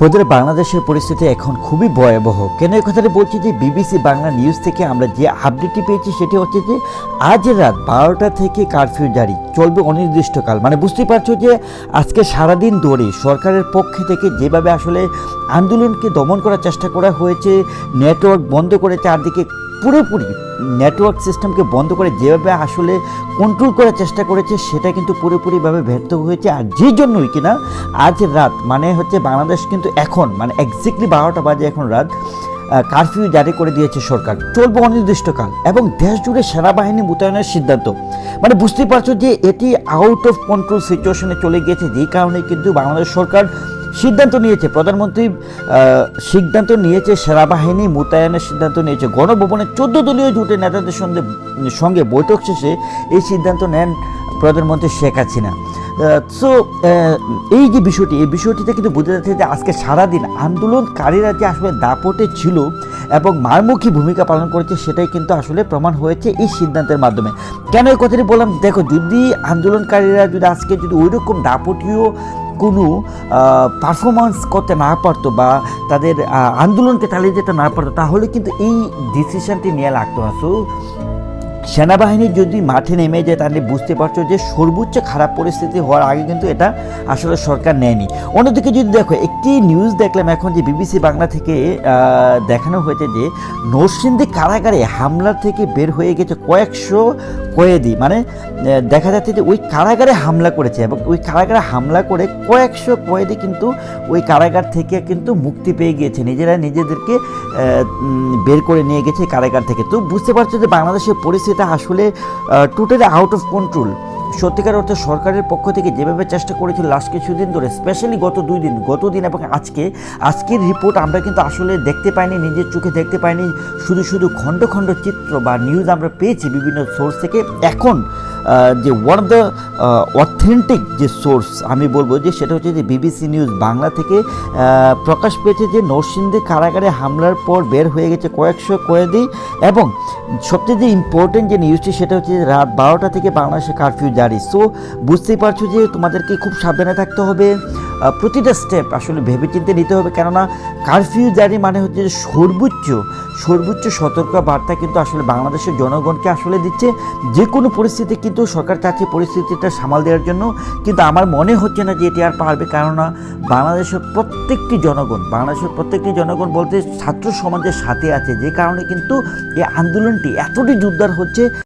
বোধহয় বাংলাদেশের পরিস্থিতি এখন খুবই ভয়াবহ। কেন এই কথাটা বলছি যে বিবিসি বাংলা নিউজ থেকে আমরা যে আপডেটটি পেয়েছি সেটি হচ্ছে যে আজ রাত বারোটা থেকে কারফিউ জারি, চলবে অনির্দিষ্টকাল। মানে বুঝতেই পারছ যে আজকে সারাদিন ধরে সরকারের পক্ষ থেকে যেভাবে আসলে আন্দোলনকে দমন করার চেষ্টা করা হয়েছে নেটওয়ার্ক বন্ধ করে চারদিকে পুরোপুরি নেটওয়ার্ক সিস্টেমকে বন্ধ করে যেভাবে আসলে কন্ট্রোল করার চেষ্টা করেছে, সেটা কিন্তু পুরোপুরিভাবে ব্যর্থ হয়েছে। আর যে জন্যই কিনা, আজ রাত মানে হচ্ছে বাংলাদেশ কিন্তু এখন মানে এক্স্যাক্টলি বারোটা বাজে এখন রাত কারফিউ জারি করে দিয়েছে সরকার। চলবে অনির্দিষ্টকাল এবং দেশ জুড়ে সেনাবাহিনী মোতায়েনের সিদ্ধান্ত। মানে বুঝতেই পারছ যে এটি আউট অফ কন্ট্রোল সিচুয়েশনে চলে গিয়েছে, যেই কারণে কিন্তু বাংলাদেশ সরকার সিদ্ধান্ত নিয়েছে, প্রধানমন্ত্রী সিদ্ধান্ত নিয়েছে, সেনাবাহিনী মোতায়েনের সিদ্ধান্ত নিয়েছে। গণভবনের চোদ্দ দলীয় জোটের নেতাদের সঙ্গে সঙ্গে বৈঠক শেষে এই সিদ্ধান্ত নেন প্রধানমন্ত্রী শেখ হাসিনা। সো এই যে বিষয়টি, এই বিষয়টিতে কিন্তু বোঝা যাচ্ছে যে আজকে সারাদিন আন্দোলনকারীরা যে আসলে দাপটে ছিল এবং মারমুখী ভূমিকা পালন করেছে, সেটাই কিন্তু আসলে প্রমাণ হয়েছে এই সিদ্ধান্তের মাধ্যমে। কেন এই কথাটি বললাম? দেখো, যদি আন্দোলনকারীরা যদি আজকে যদি ওই রকম দাপটীয় কোনো পারফরমেন্স করতে না পারতো বা তাদের আন্দোলনকে চালিয়ে যেতে না পারতো, তাহলে কিন্তু এই ডিসিশনটি নিয়ে লাগতো আসো সেনাবাহিনী যদি মাঠে নেমে যায়, তাহলে বুঝতে পারছ যে সর্বোচ্চ খারাপ পরিস্থিতি হওয়ার আগে কিন্তু এটা আসলে সরকার নেয়নি। অন্যদিকে যদি দেখো, একটি নিউজ দেখলাম এখন যে বিবিসি বাংলা থেকে দেখানো হয়েছে যে নরসিংদী কারাগারে হামলার থেকে বের হয়ে গেছে কয়েকশো কয়েদি। মানে দেখা যাচ্ছে যে ওই কারাগারে হামলা করেছে এবং ওই কারাগারে হামলা করে কয়েকশো কয়েদি কিন্তু ওই কারাগার থেকে কিন্তু মুক্তি পেয়ে গিয়েছে। নিজেরা নিজেদেরকে বের করে নিয়ে গেছে কারাগার থেকে। তো বুঝতে পারছ যে বাংলাদেশের পরিস্থিতি আসলে টোটালি আউট অফ কন্ট্রোল সত্যিকার অর্থে সরকারের পক্ষ থেকে যেভাবে চেষ্টা করেছিল লাস্ট কিছুদিন ধরে স্পেশালি গত দুই দিন, গত দিন এবং আজকে, আজকের রিপোর্ট আমরা কিন্তু আসলে দেখতে পাইনি, নিজের চোখে দেখতে পাইনি, শুধু শুধু খণ্ড খণ্ড চিত্র বা নিউজ আমরা পেয়েছি বিভিন্ন সোর্স থেকে। এখন যে ওয়ান অফ দ্য অথেন্টিক যে সোর্স আমি বলব যে সেটা হচ্ছে যে বিবিসি নিউজ বাংলা থেকে প্রকাশ পেয়েছে যে নরসিংদী কারাগারে হামলার পর বের হয়ে গেছে কয়েকশো কয়েদি এবং সবচেয়ে যে ইম্পর্টেন্ট যে নিউজটি সেটা হচ্ছে রাত বারোটা থেকে বাংলাদেশে কারফিউ জারি। সো বুঝতেই পারছ যে তোমাদেরকে খুব সাবধানে থাকতে হবে। প্রতিটা স্টেপ আসলে ভেবেচিন্তে নিতে হবে। কেননা কারফিউ জারি মানে হচ্ছে যে সর্বোচ্চ সর্বোচ্চ সতর্ক বার্তা কিন্তু আসলে বাংলাদেশের জনগণকে আসলে দিচ্ছে। যে কোনো পরিস্থিতি কিন্তু সরকার চাচ্ছে পরিস্থিতিটা সামাল দেওয়ার জন্য। কিন্তু আমার মনে হচ্ছে না যে এটি আর পারবে। কেননা, বাংলাদেশের প্রত্যেকটি জনগণ, বাংলাদেশের প্রত্যেকটি জনগণ বলতে ছাত্র সমাজের সাথে আছে। যে কারণে কিন্তু এই আন্দোলনটি এতটি জোরদার হচ্ছে।